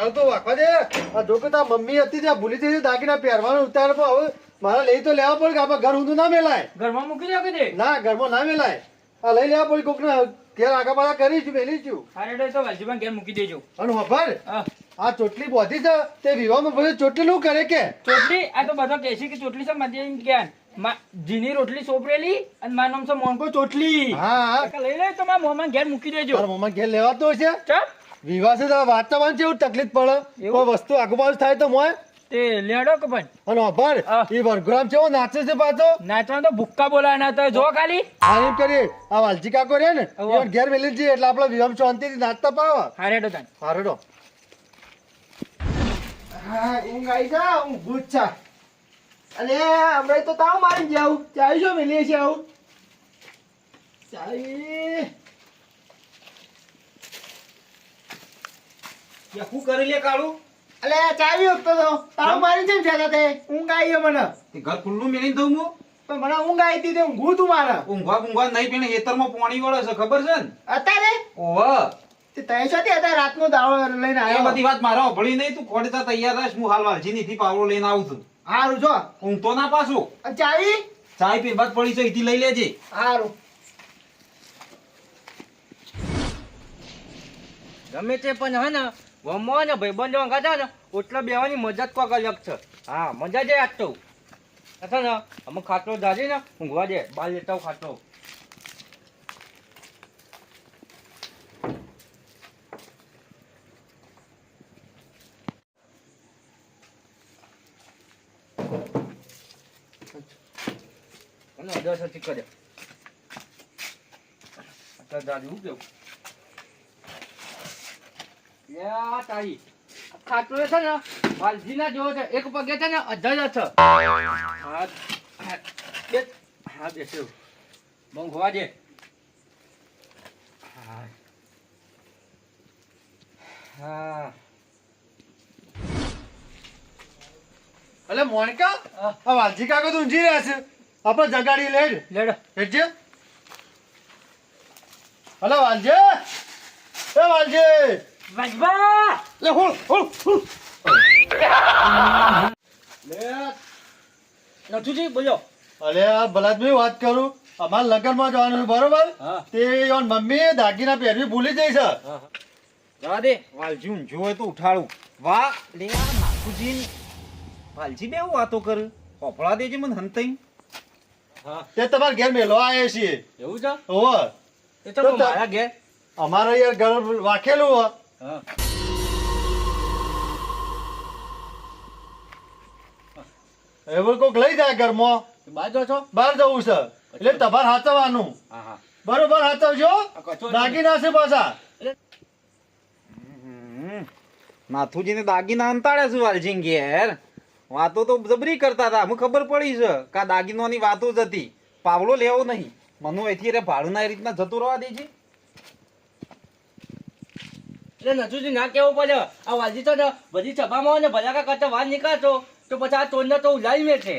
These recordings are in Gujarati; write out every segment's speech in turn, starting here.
તારું તો વાખવા દે. આ જો કે તાર મમ્મી હતી ત્યાં ભૂલી જઈ દાગીના પહેરવાનું ઉતાર પણ હવે મારે લઈ તો લેવા પડે કે આપણે ઘર ઊંધું ના મેલાય. ઘરમાં મૂકી દો કે ના ઘરમાં ના મેલાય. આ લઈ લેવા પડે કોકને. ઘેર આગા પાછા કરીશું મેલી છું. અરે તો વાલજીભાઈ ઘેર મૂકી દેજો. અને ખબર આ ચોટલી બોધી છે તે વિવાહમાં પછી ચોટલી શું કરે કે. ચોટલી? આ તો બધો કહેશે કે ચોટલી છે મધ્ય જ્ઞાન જીની રોટલી સોપરેલી અને મારું નામ છે મોનકો ચોટલી. હા. લઈ લે તો મારા મોમાં ઘેર મૂકી દેજો. મમ્મા ઘેર લેવાતો છે ચા વિવાહ છે તો વાતાવરણ છે એવું તકલીફ પડે? કોઈ વસ્તુ આગુબાજુ થાય તો મોય. તે લેડો કે પણ? અને અભર એ વરઘોડામાં છે નાચે છે પાછો? નાચવા તો ભૂક્કા બોલાવાના તો. જો ખાલી. આ એમ કરીએ. આ વાલજી કાકો રે ને હોવે. ઘેર મેલી જઈએ એટલે આપણે વિવાહ શાંતિથી નાચતા પાવા. હારે તો તાન. હારડો હા ઊંઘ આવી જા ઊંઘું છે. અને હમણાં તો તાવ મારી જાવ ચાવી જો મેલીએ છે આવું? ચાવી. શું કરી લે કાળું. અલે ચાવી ઉઠતો તો તાવ મારી છે ને છે તે. ઊંઘ આવી મને. તે ઘર ખુલ્લું મેળીને દઉં હું? પણ મને ઊંઘ આવી હતી તે ઊંઘું તું મારે. ઊંઘવા ઊંઘવા નહીં પીને હેતરમાં પાણી વળે છે ખબર છે ને? અત્યારે? ઓહ. તે છો તે અત્યારે રાતનો દાવો લઈને એ આવ્યો. બધી વાત મારા ભળી નહીં તું ખોડતા તૈયાર રહીશ હું હાલ વાલજી નીથી પાવડો લઈને આવું છું. હારું જો. ઊંઘતો ના પાછું. ચાવી? ચાય પી બાદ પડી છે ઈથી લઈ લેજે. હારું. ગમે તે પણ હે ને વમવા ને ભાઈબંધો અંગાતા ને, ઓટલા બેવાની મજા જ કોક અલગ છે. હા, મજા જાય આજ તો. અથવા ને અમુક ખાટલો દાદી ને, ઊંઘવા દે બાર લેતા ખાટલો. અને અડધો સચી કરે. અત્યારે દાદી હું કેવું? તારી આ ખાટલો છે ને વાલજીના જેવો છે એક પગે છે ને અધર છે હા બે હા બેસ્યો મંગવા દે. હા. હા. અલે મોનિકા આ વાલજી કાકો તો ઊંઘી રહ્યા છે. આપણે જગાડી લેડ લેડો. હેઠજે હલો વાલજી. એ વાલજી. વાજબા! લે હોળ હોળ હોળ. લે નથુજી બોલો. અલે આ બલાદમી વાત કરું. અમાર લગનમાં જવાનું બરોબર? તે યોન મમ્મી દાગીના પહેરવી ભૂલી જઈ છે. જવા દે. વાલજી હોય તો ઉઠાડું. વાહ લે આ નાથુજી વાલજી બે એવું વાતો કર? હોપળા દેજે મને હંતઈ. હા. તે તમારા ઘેર મેલો આયે છે એવું છે? ઓવર એ તો મારા ઘેર. અમારે યાર ઘર વાખેલું હો હા. એવું કોક લઈ જાય ઘરમાં. બાજો છો? બહાર જવું છે. એટલે તમારે હાચવવાનું. હા હા. બરોબર હાચવજો. દાગીના છે પાછા. માથુજીને દાગીના અંતાડે છે ઘેર વાતો તો જબરી કરતા હતા. ખબર પડી છે કા દાગીનોની વાતો જ હતી. પાવલો લેવો નહીં. મનુ અહીંથી રે ભાડું ના એ રીતના જતું રહેવા દેજે. એટલે નથુજી ના કેવું પડે. આ વાલજી તો બધી સભામાં ને ભલાકા કરતા વાર નીકળતો તો પછી આ તોડને તો ઉલાવી છે.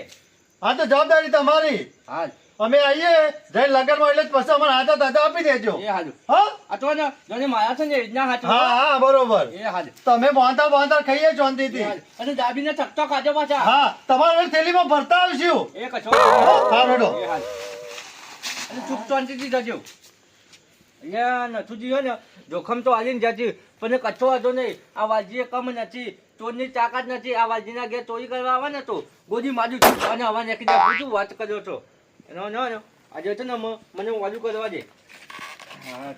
હા તો જવાબદારી તમારી. હાલ અમે આવીએ જઈને લગનમાં એટલે પછી અમારે હાથા દાદા આપી દેજો. એ હાલ. હા? આ તો ને જોને મારા છે ને એ રીતના હાથ હા હા બરોબર. એ હાલ. તમે બાંધા બાંધા ખાઈએ હાલ. અને દાબીને ચકતો ખાજો પાછા. હા તમારે થેલીમાં ભરતા આવશું. એ કચો હા રેડો. એ હાલ. અને ચૂપ શાંતિથી જજો અહીંયા નથુજી હોય ને. જોખમ તો હાલીને જતી પણ કચ્છો હતો નહીં. આ વાલજીએ કમ નથી. ચોરની તાકાત નથી. આ વાલજીના ઘેર ચોરી કરવા આવે ને તો ગોદી માજુ અને હવા નાખી દે શું વાત કર્યો છો એનો ન આજે છે ને મને વાજુ કરવા દે. હા.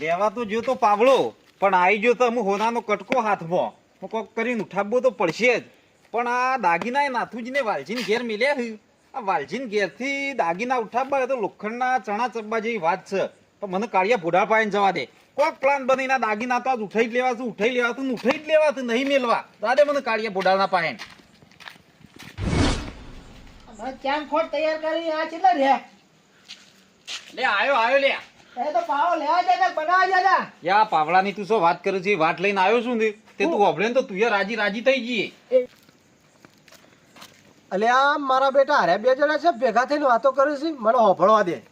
લેવા તો જો તો પાવળો. પણ આવી ગયો તો હું હોનાનો કટકો હાથમાં. હું કોક કરીને ઉઠાવવો તો પડશે જ. પણ આ દાગીના એ નાથુજીને વાલજીને ઘેર મિલ્યા છે આ વાલજીને ઘેરથી દાગીના ઉઠાવવા તો લોખંડના ચણા ચબ્બા જેવી વાત છે. પણ મને કાળિયા ભૂડા પાઈને જવા દે. કોક પ્લાન બનીને દાગીના તો આજ ઉઠાઈ જ લેવા ઉઠાઈ લેવાતું ઉઠાઈ જ લેવાતું નહીં મેલવા. દાદે મને કાળિયા ભૂડાના પાડે ચાંદ ખોટ તૈયાર કરી? આ કેટલા રહ્યા? લે આયો આયો લે. એ તો પાવો લેવા જતા બનાવવા જતા યા પાવળાની તું શું વાત કરે છે? વાત લઈને આવ્યો છું ને? તે તું હોભળે તો તું રાજી રાજી થઈ જઈએ. અલે આ મારા બેટા હારે બે જણા છે ભેગા થઈને વાતો કરે છે મને હોભળવા દે.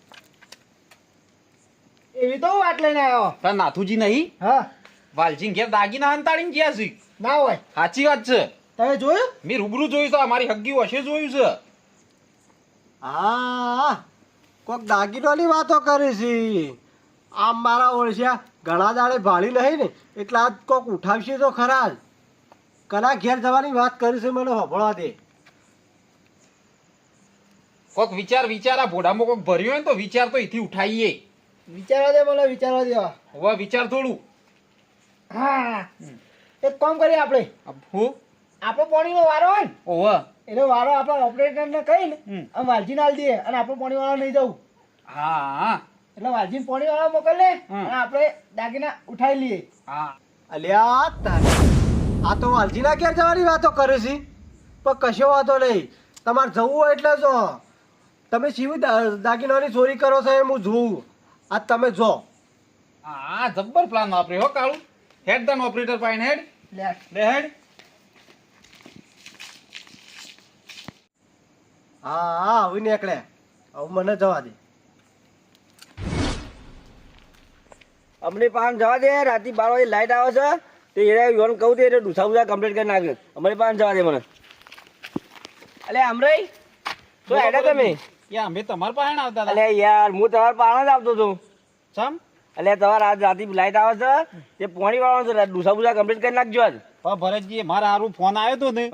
એવી તો વાત લઈને આવ્યો. તાર નાથુજી નહીં? હા. વાલજી ઘેર દાગીના અંતાડીને ગયા છે. ના હોય. સાચી વાત છે. તમે જોયું? મેં રૂબરૂ જોયું છે મારી હગ્ગી વશે જોયું છે. હા કોક દાગીનોની વાતો કરી છે. આમ મારા ઓળખ્યા ઘણા દાડે ભાળી નહીં ને એટલે આજ કોક ઉઠાવશે તો ખરા જ. કના ઘેર જવાની વાત કરી છે મને હોભળવા દે. કોક વિચાર વિચાર આ ભોડામાં કોક ભર્યો હોય ને તો વિચાર તો એથી ઉઠાઈએ. વિચારવા દે બોલો વિચારવા દે. હવે વિચાર થોડું. હા. એક કામ કરીએ આપણે. હું? આપણો પોણીનો વારો હોય ને ઓવે. એનો વારો આપણે ઓપરેટરને કહીને હમ. આમ વાલજીને આલ દઈએ અને આપણો પાણીવાળો નહીં જવું. હા. હા એટલે વાલજીને પાણીવાળો મોકલે હમ. અને આપણે દાગીના ઉઠાવી લઈએ. હા. અલ્યા તારે. આ તો વાલજીના ઘેર જવાની વાતો કરે છે. પણ કશો વાતો નહીં. તમારે જવું હોય એટલે જો. તમે શિવ દાગીનાની ચોરી કરો છો એમ હું જોઉં. આ તમે જો. આ જબ્બર પ્લાન વાપર્યો હો કાળું. હેડ ધન ઓપરેટર પાઈને હેડ લે લે હેડ. હા હા હવે નીકળે. હવે મને જવા દે. અમને પાન જવા દે રાતે બાર વાગે લાઈટ આવે છે. તે એ યોન કહું તે એટલે ડુસા બુસા કમ્પ્લીટ કરી નાખ્યો અમારી પાન જવા દે મને. અલે અમરાઈ. તો હેડા તમે? યા અમે તમારા પાસે આવતા અલે યાર હું તમાર પાસે જ આવતો હતો. ચમ? એટલે તમારે આજ રાતે લાઈટ આવે છે તે પોણી વાળો છે ડુસા બુસા કમ્પ્લીટ કરી નાખજો આજ. પણ ભરતજી મારા હારું ફોન આવ્યો હતો ને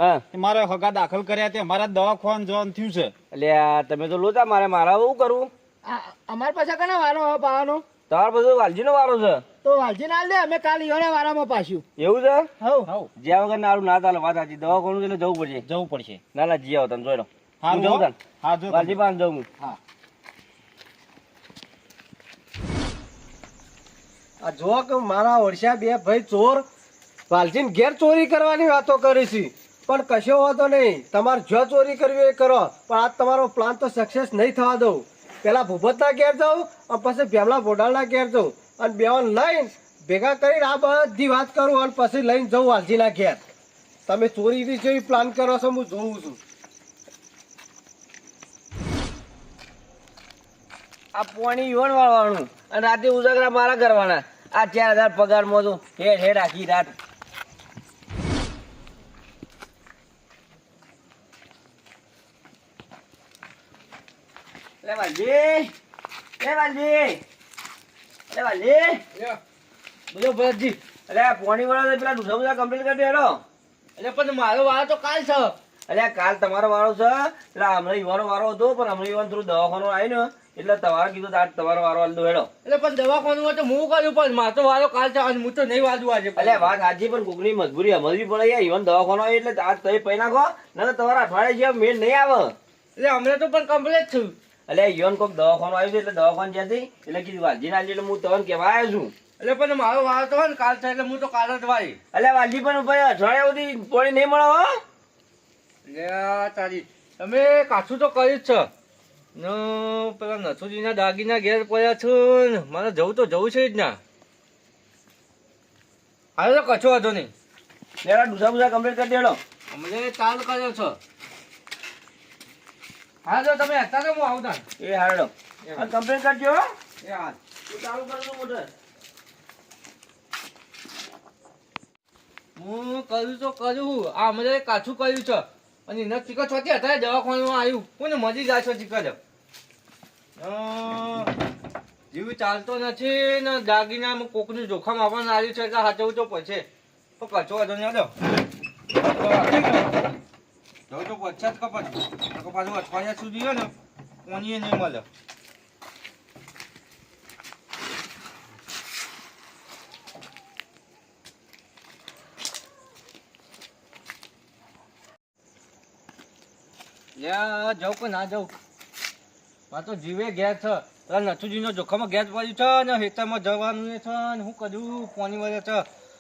મારે હગા દાખલ કર્યા તે મારા દવાખાન જોન થયું છે. એટલે તમે તો લોતા મારે મારા એવું કરવું. અમાર અમારી પાસે કને વારો હવે પાવાનો? તમારે બધું વાલજીનો વારો છે. તો વાલજી ના દે અમે કાલ ઈયોને વારામાં પાછું. એવું છે? હવ. હવ. જ્યાં વગર નારું ના ચાલે વાત સાચી. દવાખાનું જવું પડશે. જવું પડશે. ના ના જી આવો તમે જોઈ લો. હું જઉં. તાન. હા જો વાલજી પાન જઉં હું. હા. આ જો કે મારા ઓરસા બે ભાઈ ચોર. વાલજીને ઘેર ચોરી કરવાની વાતો કરી છે. પણ કશો વાંધો નહીં. તમારે જો ચોરી કરવી એ કરો. પણ આ તમારો પ્લાન તો સક્સેસ નહીં થવા દઉં. પેલા ભૂપતના ઘેર જાઉં અને પછી ભેમલા ભોડાળના ઘેર જાઉં. અને બેવાન લઈને ભેગા કરીને આ બધી વાત કરું અને પછી લઈને જઉં વાલજીના ઘેર. તમે ચોરી જેવી પ્લાન કરો છો હું જોઉં છું. આ પોણી યોન વાળવાનું. અને રાતે ઉજાગરા મારા કરવાના આ ચાર હજાર પગારમાં તો હેડ હેડ આખી રાત. લે વાલજી. લે વાલજી. લે વાલજી. બોલો ભરતજી. અરે આ પોણી વાળા પેલા ડુસા બધા કમ્પ્લીટ કરી દેડો એટલે પણ મારો વાળો તો કાલ છે. અલ્યા કાલ તમારો વાળો છે. એટલે હમણાં યુવાનો વારો હતો પણ હમણાં યુવાન થોડું દવાખાનું આવ્યું ને એટલે તમારે કીધું આજ તમારો વારો આલ દો હેડો. એટલે પણ દવાખાનું હોય તો હું કર્યું પણ મારો વારો કાલ છે અને હું તો નહીં વાદું આજે એટલે વાત સાચી પણ કોકની મજબૂરી સમજવી પડે યાર. ઈવન દવાખાનો એટલે આજ તમે પૈ નાખો ના તો તમારા અઠવાડિયે જેવા મેળ નહીં આવે. એટલે અમને તો પણ કમ્પ્લેટ થયું. અલ્યા ઈવન કોક દવાખાનું આવ્યું છે એટલે દવાખાન જ્યાંથી એટલે કીધું વાલજી ના એટલે હું તમને કહેવા આવ્યો છું. એટલે પણ મારો વારો તો ને કાલ છે એટલે હું તો કાલ જ વાળી એટલે વાલજી પણ ભાઈ અઠવાડિયા સુધી પોણી નહીં મળે હો. એટલે તારી તમે કાચું તો કર્યું જ છે. પેલા નથુજીના દાગીના ઘેર પડ્યા છું ને. મારે જવું તો જવું છે જ ના. હાલો તો કચો વાંધો નહીં. લેડા ડુસા બુસા કમ્પ્લીટ કરી દેડો. અમને ચાલ કર્યો છો. હા તો તમે હતા તો હું આવતા. એ હારડો કમ્પ્લીટ કરજો. એ હા. તું ચાલુ કરજો મોટર હું કર્યું તો કર્યું. આ અમે કાચું કર્યું છે. અને એના ચીકર છોતી હતા દવાખાનામાં આવ્યું. કોને મજી જાય છે ચીકર જીવ ચાલતો નથી ને દાગીનામાં કોકનું જોખમ આવવાનું આવ્યું છે, એટલે હાચવું તો પડશે. તો કચો વાંધો નહીં જવું તો પડશે જ કપાસ તો પાછું અઠવાડિયા સુધી હોય ને કોણીએ નહીં મળે. જાઉં કે ના જાઉં મારે તો જીવે ગેસ છે. નથુજીનો જોખમમાં ગેસ પડ્યું છે ને ખેતરમાં જવાનું છે ને હું કદું પાણી વળે છે.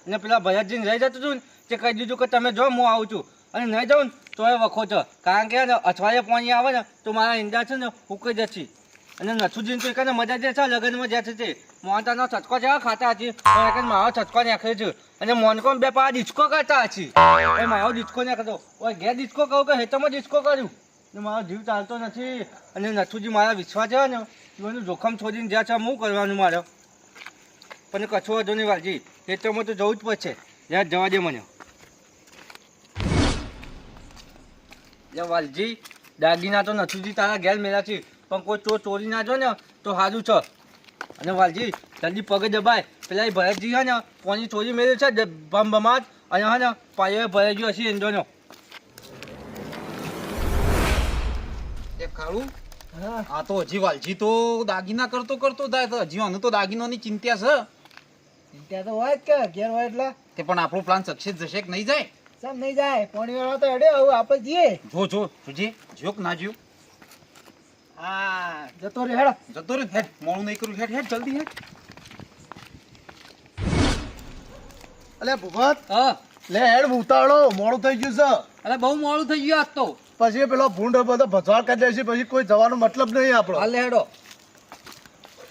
અને પેલા ભૈયાજીને રહી જતું હતું ને, તે કહી દીધું કે તમે જો, હું આવું છું. અને નહીં જાઉં ને, તો વખો છો. કારણ કે અઠવાડિયે પાણી આવે ને, તો મારા ઈંડા છે ને ઉકળી જશે અને નથુજીને તો એકાને મજા જે છે લગ્નમાં જે છે તે. મોહનતાનો છટકો છે ખાતા હતી મારો છટકો નાખ્યો છે. અને મોનકો બે પા ડિસ્કો કરતા હતી મારો ડિસ્કો નાખતો ઓય, ઘેર ડિસ્કો કહું કે હેતરમાં ડિસ્કો કર્યું ને મારો જીવ ચાલતો નથી અને નથુજી મારા વિશ્વાસ છે ને એનું જોખમ છોડીને જ્યાં છે હું કરવાનું મારે. પણ કશો વધુ નહીં વાલજી. ખેતરમાં તો જવું જ પડશે. જ્યાં જવા દે મને. વાલજી, દાગીના તો નથુજી તારા ઘેર મેળા છે. પણ કોઈ ચોર ચોરી ના જો ને, તો સારું છે. અને વાલજી, જલ્દી પગે દબાય. પેલા ભરતજી છે ને કોની ચોરી મેળવી છે ભમ ભમાટ અને હા ને, પાયો ભરાઈ ગયો હશે એન્જોનો કાળું હા. આ તો હજી વાલજી તો દાગીના કરતો કરતો થાય તો હજી આનું તો દાગીનોની ચિંતા છે. ચિંતા તો હોય જ કે ઘેર હોય એટલે. તે પણ આપણો પ્લાન સક્સેસ જશે કે નહીં જાય? સમ નહીં જાય? પોણી વાળા તો અડે હવે આપણે જઈએ. જો જો સુજી જો કે ના જો હા જતો રે હેડ. જતો રે હેડ. મોડું નહીં કરું હેડ હેડ જલ્દી હેડ. અલે ભૂપત હા. લે હેડ ઉતાળો મોડું થઈ ગયું છે. અરે બહુ મોડું થઈ ગયું આજ તો. પછી પેલો ભૂંડ બધો ભજવાડ કરી દેશે પછી કોઈ જવાનો મતલબ નહીં આપણો. હાલ હેડો.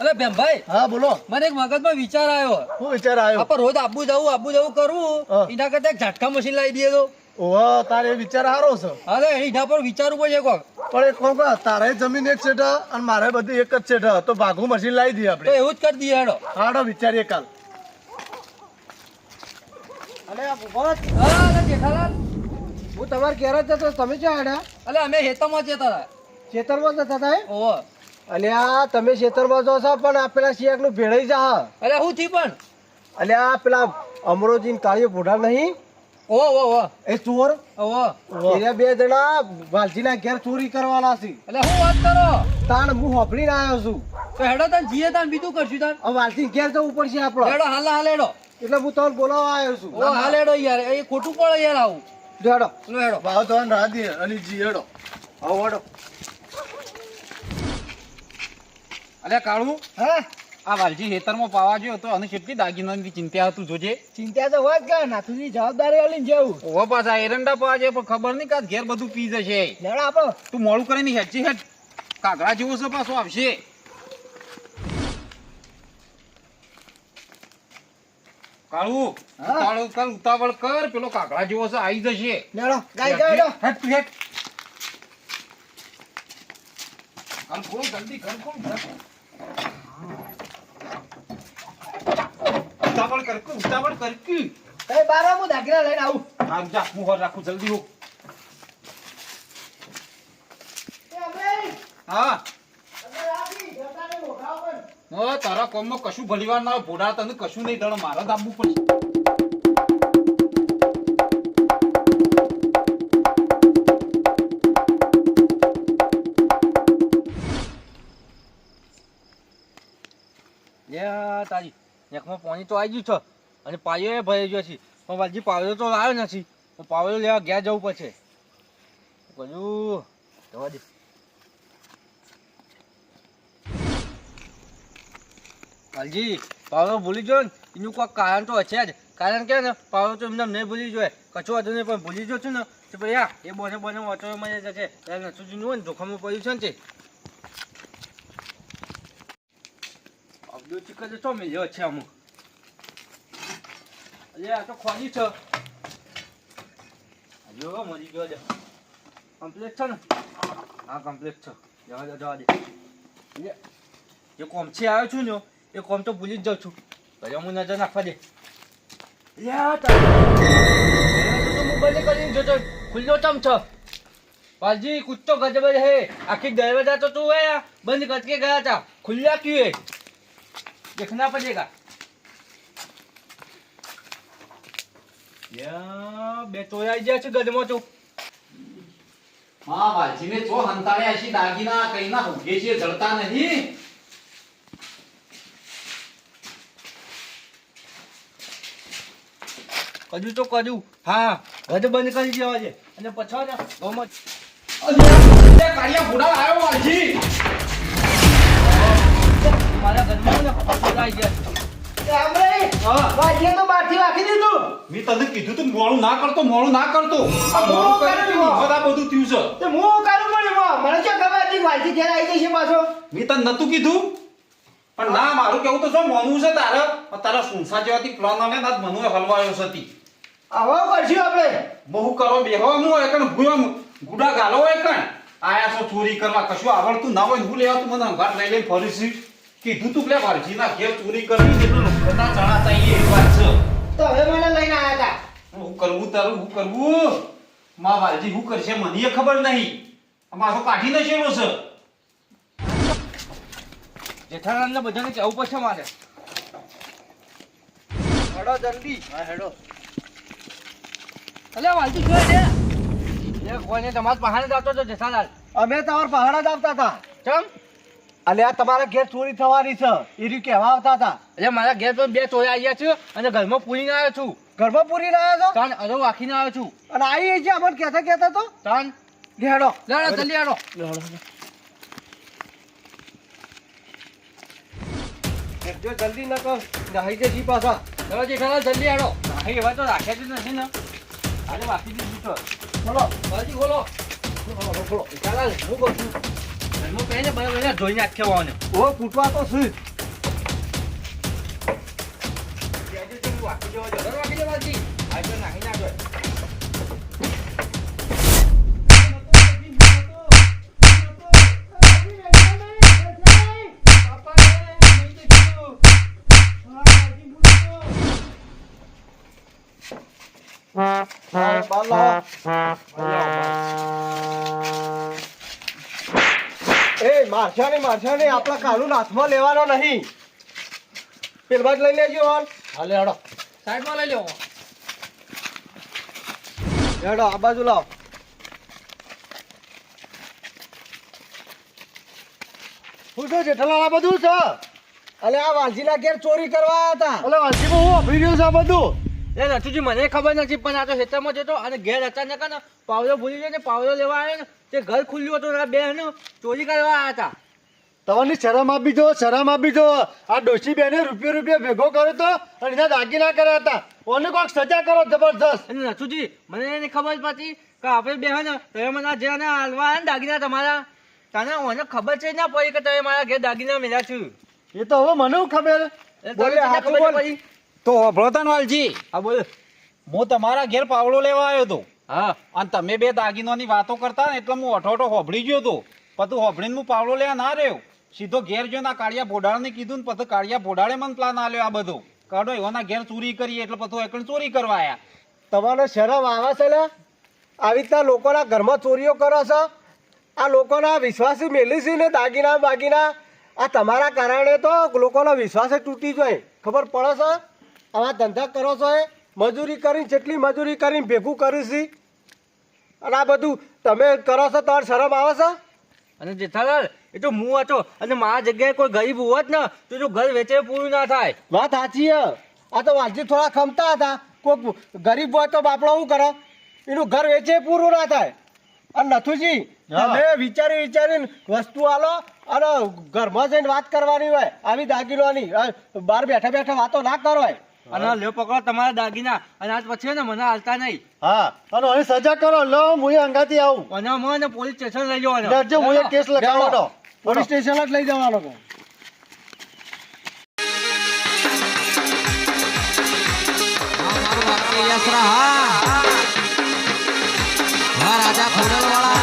અરે ભેમભાઈ હા બોલો. મને એક મગજમાં વિચાર આવ્યો. શું વિચાર આવ્યો? આપણે રોજ આબુ જવું આબુ જવું કરવું એના કરતા એક ઝાટકા મશીન લાવી દઈએ તો. ઓહો તારે વિચાર સારો છે. અરે એના પર વિચારવું પડશે કોક. પણ એક કોક તારે જમીન એક છેઠ અને મારે બધી એક જ છે તો ભાગું મશીન લાવી દઈએ આપણે. એવું જ કરી દઈએ હેડો. હાડો વિચારીએ કાલ. હા અરે જેઠાલાલ. હું તમારે ઘેર જ જતો તમે ક્યાં આડા? અલે અમે હેતામાં જતા હતા. ખેતરમાં જતા હતા ઓહો. ઓહો અલ્યા તમે ખેતરમાં જો છો પણ આ પેલા શિયાકનું ભેળાઈ જા. અરે હું થી પણ? અલ્યા પેલા અમરોજી કાળીઓ ભોડા નહીં? ઓહો ઓહો ઓહો. એ ચોર? ઓહો. એ બે જણા વાલજીના ઘેર ચોરી કરવાના છે. એટલે હું વાત કરો? તાણ હું હોપડીને આવ્યો છું. તો હેડો તાન જીએ તાન બીજું કરશું તાન હવે વાલજી ઘેર જવું પડશે આપણો. હેડો હાલ હાલ હેડો. એટલે હું તમને બોલાવવા આવ્યો છું. ઓ હાલ હેડો યાર એ ખોટું પડે યાર આવું. હેડો. લો હેડો. ભાવ તો રાહ દે હેડો. હા હેડો. અલ્યા કાળું. હા? આ વાલજી હેતરમાં પાવા ગયો તો અને કેટલી દાગીનાની ચિંતા હતું જોજે. ચિંતા તો હોય જ કે નાથુની જવાબદારી આલીને જવું. ઓવા પાછા એરંડા પાવા છે પણ ખબર નહીં કે ઘેર બધું પી જશે. લેડો આપણો. તું મોડું કરીને હેડજી હેડ. કાગડા જેવો છે પાછો આવશે. કાળું. ઉતાવળ કર ઉતાવળ કર. પેલો કાગડા જેવો છે આવી જશે. લેડો ગાય ગાય તું હેડ હાલ ખોલ જલ્દી કર કોણ ઉતાવળ કર કુ, ઉતાવળ કર. કી કઈ બારા હું દાખલા લઈને આવું. હાલ જા હું હોર રાખું જલ્દી હો. હા. ઓ તારા કોમમાં કશું ભલીવાર ના ભોડા તને કશું નહીં દળ મારા દાબવું પડશે. તારી નેકમાં પાણી તો આવી ગયું છે. અને પાયો એ ભરાઈ ગયો છે. પણ વાલજી પાવડો તો લાવ્યો નથી. પાવડો લેવા ગયા જવું પડશે. બધું જવા દે. વાલજી પાવરો ભૂલી જો ને. એનું કોઈ કારણ તો હશે જ. કારણ કે ને, પાવડો તો એમને નહીં ભૂલી જોઈએ. કશો હતું નહીં પણ ભૂલી જો છું ને. તો ભાઈ યા એ બોને બોને વાંચો મળી જશે ત્યારે નસુજીનું હોય ને જોખમમાં પડ્યું છે ને અબ્દુલ ચિકન તો ચો છે અમુક. અરે આ તો ખોલી છે. જો મરી ગયો છે. કમ્પ્લીટ છે ને? હા કમ્પ્લીટ છે. જવા દે જવા દે. જે કોમથી આવ્યો છું ને એ કોમ તો ભૂલી જ જાઉં છું. પછી હું નજર નાખવા દે. છે? ગજમો તું દાગીના કઈ ના ઉગે છે જળતા નહીં. કર્યું તો કર્યું હા ગદ બંધ કરી દેવા છે. અને પછી ને બહુમત કાળિયા ભોળા આવ્યો વાલજી. મારા ઘરમાં ને પકડ ગયા છે. હા. વાજીએ તો બારથી વાગી દીધું. મેં તને કીધું તું મોડું ના કરતો મોડું ના કરતો. આ આ મોડું મોડું કર્યું કર્યું. નિફત આ બધું થયું છે. તે હું કરું પણ એમાં મને શું ખબર હતી વાલજી ઘેર આવી જશે પાછો. મેં તને નતું કીધું. પણ ના મારું કેવું તો શું છે તારે. તારા સુનસા જેવાથી પ્લાન આવે ને મનુએ હલવાયો છે તી. આવો પછી આપણે. બહુ કરો બેહવા હું હોય કણ ભૂયમ. ગુડા ગાલો હોય કણ આયા છો ચોરી કરવા કશું આવડતું ના હોય હું લેવા તું મને અંગાટ લઈ લઈને ફરી છું કીધું તું પેલા વાલજીના ઘેર ચોરી કરવી જેટલું બધા ચણા ચાહીએ એ વાત છે. તો હવે મને લઈને આયા હતા હું કરવું તારું હું કરવું? માં વાલજી શું કરશે મને ખબર નહીં. આ માથો કાઢી નશેલો છે. જેઠાલાલને બધાને કહેવું પડશે મારે. હેડો જલ્દી. હા હેડો. અલ્યા વાલજી જોઈ લે. એ કોઈને તમારા પહાડે જાતો તો જેઠાલાલ. અમે તમારા પહાડા જ આવતા હતા. ચમ? આ તમારા ઘેર ચોરી થવાની છે. એ રહ્યું કહેવા આવતા હતા. એટલે મારા ઘેર પર બે ચોરી આવ્યા છે અને ઘરમાં પૂરીને આવ્યો છું. ઘરમાં પૂરી રહ્યા છો? તાન આવ્યો છું. અને આવી છે અમને કહેતા કહેતા તો? તાન. લે લેડો જલ્દી આડો જો જલ્દી. ન કર નાહી જજી પાછા. ચલો જેઠાલાલ જલ્દી આડો નાહી એવા તો રાખ્યા જ નથી ને. આજે વાખી દીધું તો ચલો બાજી ખોલો ખોલો જેઠાલાલ હું કહું છું. ઘરમાં પહેરીને બરાબર એને જોઈને આખ્યા હોવાને ઓ ફૂટવા તો શું વાખી દેવા જો વાખી દેવા જી આ તો નાખી નાખો. એ મારશા નહીં મારશા નહીં આપણા કાનૂન હાથમાં લેવાનો નહીં. પેલ બાજ લઈ લેજો હોલ હાલે. હાડો સાઈડમાં લઈ લેવો હેડો આ બાજુ લાવ. શું છે જેઠાલાલ આ બધું છે અલે આ વાલજીના ઘેર ચોરી કરવા આવ્યા હતા. અલે વાલજીમાં હું અભી રહ્યું છે આ બધું? એ નથુજી મને ખબર નથી પણ આ તો ખેતરમાં જતો અને ઘેર અચાનક ને પાવલો ભૂલી ગયો ને પાવલો લેવા આવ્યો ને તે ઘર ખુલ્લું હતું ને બેન ચોરી કરવા આવ્યા હતા. તમારી શરમ આપી જો શરમ આપી જો. આ ડોશી બેને રૂપિયો રૂપિયો ભેગો કર્યો તો અને એના દાગીના કર્યા હતા. ઓને કોઈક સજા કરો જબરજસ્ત. અને નથુજી મને એની ખબર પડતી કે આપણે બે ને તમે મને જે આને હાલવા ને દાગીના તમારા. તને મને ખબર છે ના પડી કે તમે મારા ઘેર દાગીના મેળ્યા છું? એ તો હવે મને ખબર? બોલે હાથ બોલ. તો હોભળો વાલજી. હા બોલ. હું તમારા ઘેર પાવડો લેવા આવ્યો હતો. હા. અને તમે બે દાગીનોની વાતો કરતા ને એટલે હું અઠોઠો અઠો હોભળી ગયો હતો. પછી હોભળીને હું પાવડો લેવા ના રહ્યો. સીધો ઘેર જો ના કાળિયા ભોડાળને કીધું ને પછી કાળિયા ભોડાળે મને પ્લાન આલ્યો આ બધો. કાઢો એવાના ઘેર ચોરી કરી એટલે પછી એકણ ચોરી કરવા આવ્યા તમારો શરમ આવે છે ને આવી રીતના લોકોના ઘરમાં ચોરીઓ કરો છો? આ લોકોના વિશ્વાસ મેલી છે ને દાગીના બાગીના આ તમારા કારણે તો લોકોનો વિશ્વાસ જ તૂટી જાય. ખબર પડે છે? આવા ધંધા કરો છો એ? મજૂરી કરીને જેટલી મજૂરી કરીને ભેગું કર્યું છે? અને આ બધું તમે કરો છો તમારે શરમ આવે છે? અને જેઠાલાલ એ તો હું હતો અને મારા જગ્યાએ કોઈ ગરીબ હોત ને તો જો ઘર વેચે પૂરું ના થાય. વાત સાચી હે. આ તો વાલજી થોડા ખમતા હતા. કોઈક ગરીબ હોય તો બાપડો શું કરે? એનું ઘર વેચે પૂરું ના થાય. અને નથુજી. તમે વિચારી વિચારીને વસ્તુ આલો અને ઘરમાં જઈને વાત કરવાની હોય આવી દાગીનોની. બહાર બેઠા બેઠા વાતો ના કરો અને લ્યો પકડો તમારા દાગીના. અને આજ પછી ને મને હાલતા નહીં. હા અને હવે સજા કરો લો હું અંગાથી આવું. અને મને પોલીસ સ્ટેશન લઈ જવાનો. ડરજો હું એક કેસ લગાવવાનો પોલીસ સ્ટેશન જ લઈ જવાનો હા રાજા ખોડલવાળા.